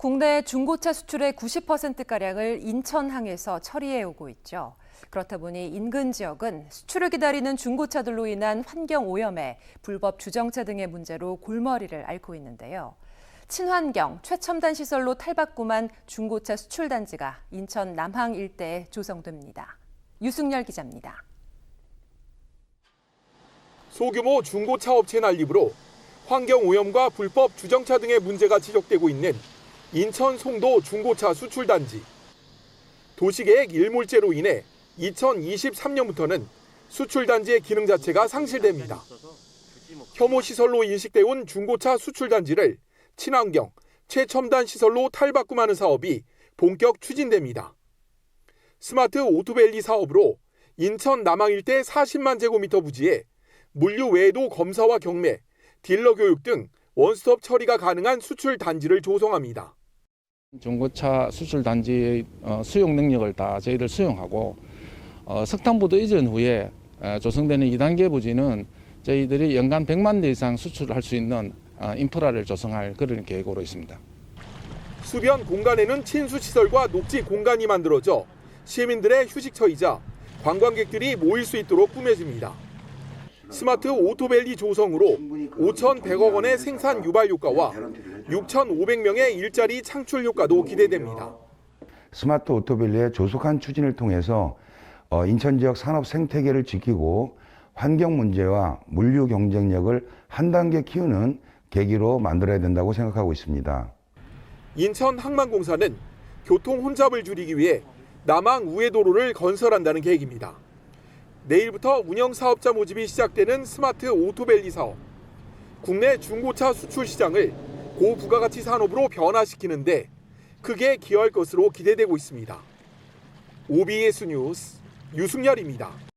국내 중고차 수출의 90%가량을 인천항에서 처리해 오고 있죠. 그렇다 보니 인근 지역은 수출을 기다리는 중고차들로 인한 환경 오염에 불법 주정차 등의 문제로 골머리를 앓고 있는데요. 친환경, 최첨단 시설로 탈바꿈한 중고차 수출 단지가 인천 남항 일대에 조성됩니다. 유승열 기자입니다. 소규모 중고차 업체 난립으로 환경 오염과 불법 주정차 등의 문제가 지적되고 있는 인천 송도 중고차 수출 단지. 도시계획 일몰제로 인해 2023년부터는 수출 단지의 기능 자체가 상실됩니다. 혐오 시설로 인식돼 온 중고차 수출 단지를 친환경, 최첨단 시설로 탈바꿈하는 사업이 본격 추진됩니다. 스마트 오토밸리 사업으로 인천 남항 일대 40만 제곱미터 부지에 물류 외에도 검사와 경매, 딜러 교육 등 원스톱 처리가 가능한 수출 단지를 조성합니다. 중고차 수출 단지의 어, 수용 능력을 다 저희들 수용하고 어, 석탄부도 이전 후에 어, 조성되는 2단계 부지는 저희들이 연간 100만 대 이상 수출할 수 있는 어, 인프라를 조성할 그런 계획으로 있습니다. 수변 공간에는 친수 시설과 녹지 공간이 만들어져 시민들의 휴식처이자 관광객들이 모일 수 있도록 꾸며집니다. 스마트 오토밸리 조성으로 5,100억 원의 생산 유발 효과와 6,500명의 일자리 창출 효과도 기대됩니다. 스마트 오토밸리의 조속한 추진을 통해서 어, 인천 지역 산업 생태계를 지키고 환경 문제와 물류 경쟁력을 한 단계 키우는 계기로 만들어야 된다고 생각하고 있습니다. 인천 항만공사는 교통 혼잡을 줄이기 위해 남항 우회도로를 건설한다는 계획입니다. 내일부터 운영 사업자 모집이 시작되는 스마트 오토밸리 사업. 국내 중고차 수출 시장을 고부가가치 산업으로 변화시키는데 크게 기여할 것으로 기대되고 있습니다. OBS 뉴스 유승열입니다.